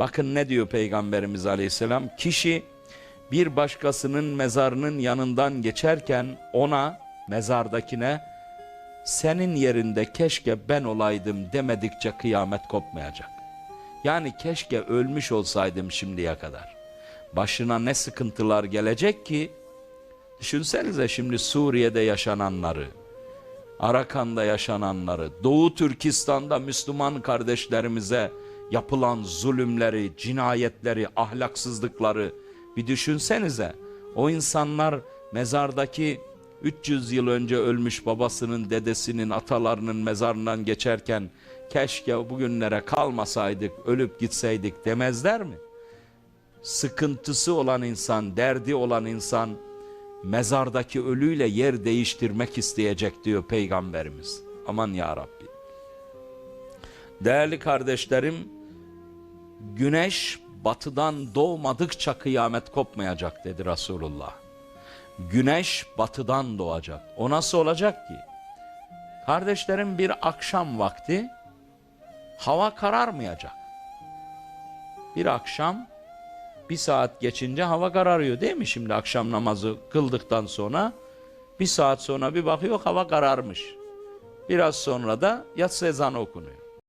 Bakın ne diyor Peygamberimiz Aleyhisselam? Kişi bir başkasının mezarının yanından geçerken ona, mezardakine senin yerinde keşke ben olaydım demedikçe kıyamet kopmayacak. Yani keşke ölmüş olsaydım şimdiye kadar. Başına ne sıkıntılar gelecek ki? Düşünsenize şimdi Suriye'de yaşananları, Arakan'da yaşananları, Doğu Türkistan'da Müslüman kardeşlerimize yapılan zulümleri, cinayetleri, ahlaksızlıkları bir düşünsenize. O insanlar mezardaki 300 yıl önce ölmüş babasının, dedesinin, atalarının mezarından geçerken keşke bugünlere kalmasaydık, ölüp gitseydik demezler mi? Sıkıntısı olan insan, derdi olan insan mezardaki ölüyle yer değiştirmek isteyecek diyor Peygamberimiz. Aman ya Rabbi. Değerli kardeşlerim, güneş batıdan doğmadıkça kıyamet kopmayacak dedi Resulullah. Güneş batıdan doğacak. O nasıl olacak ki? Kardeşlerim bir akşam vakti hava kararmayacak. Bir akşam bir saat geçince hava kararıyor değil mi şimdi akşam namazı kıldıktan sonra? Bir saat sonra bir bakıyor hava kararmış. Biraz sonra da yatsı ezanı okunuyor.